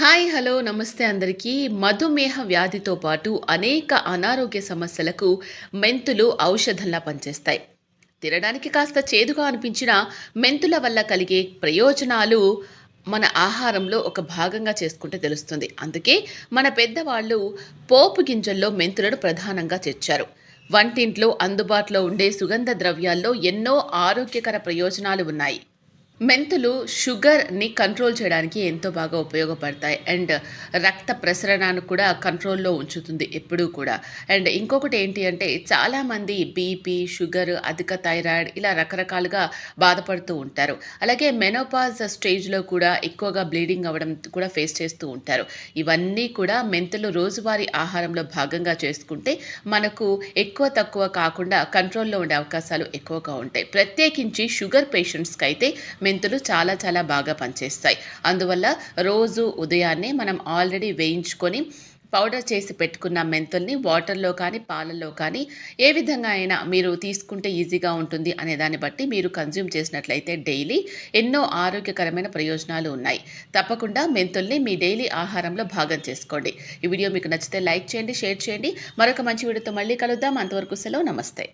Hi hello నమస్తే అందరికీ. మధుమేహ వ్యాధితో పాటు అనేక అనారోగ్య సమస్యలకు మెంతులు ఔషధంలా పనిచేస్తాయి. తినడానికి కాస్త చేదుగా అనిపించిన మెంతుల వల్ల కలిగే ప్రయోజనాలు మన ఆహారంలో ఒక భాగంగా చేసుకుంటే తెలుస్తుంది. అందుకే మన పెద్దవాళ్ళు పోపు గింజల్లో మెంతులను ప్రధానంగా చేర్చారు. వంటింట్లో అందుబాటులో ఉండే సుగంధ ద్రవ్యాల్లో ఎన్నో ఆరోగ్యకర ప్రయోజనాలు ఉన్నాయి. మెంతులు షుగర్ని కంట్రోల్ చేయడానికి ఎంతో బాగా ఉపయోగపడతాయి. అండ్ రక్త ప్రసరణను కూడా కంట్రోల్లో ఉంచుతుంది ఎప్పుడూ కూడా. అండ్ ఇంకొకటి ఏంటి అంటే చాలామంది బీపీ షుగర్ అధిక థైరాయిడ్ ఇలా రకరకాలుగా బాధపడుతూ ఉంటారు. అలాగే మెనోపాజ్ స్టేజ్లో కూడా ఎక్కువగా బ్లీడింగ్ అవ్వడం కూడా ఫేస్ చేస్తూ ఉంటారు. ఇవన్నీ కూడా మెంతులు రోజువారీ ఆహారంలో భాగంగా చేసుకుంటే మనకు ఎక్కువ తక్కువ కాకుండా కంట్రోల్లో ఉండే అవకాశాలు ఎక్కువగా ఉంటాయి. ప్రత్యేకించి షుగర్ పేషెంట్స్కి అయితే మెంతులు చాలా చాలా బాగా పనిచేస్తాయి. అందువల్ల రోజు ఉదయాన్నే మనం ఆల్రెడీ వేయించుకొని పౌడర్ చేసి పెట్టుకున్న మెంతుల్ని వాటర్లో కానీ పాలల్లో కానీ ఏ విధంగా అయినా మీరు తీసుకుంటే ఈజీగా ఉంటుంది అనే దాన్ని బట్టి మీరు కన్జ్యూమ్ చేసినట్లయితే డైలీ ఎన్నో ఆరోగ్యకరమైన ప్రయోజనాలు ఉన్నాయి. తప్పకుండా మెంతుల్ని మీ డైలీ ఆహారంలో భాగం చేసుకోండి. ఈ వీడియో మీకు నచ్చితే లైక్ చేయండి షేర్ చేయండి. మరొక మంచి వీడియోతో మళ్ళీ కలుద్దాం. అంతవరకు సెలవు. నమస్తే.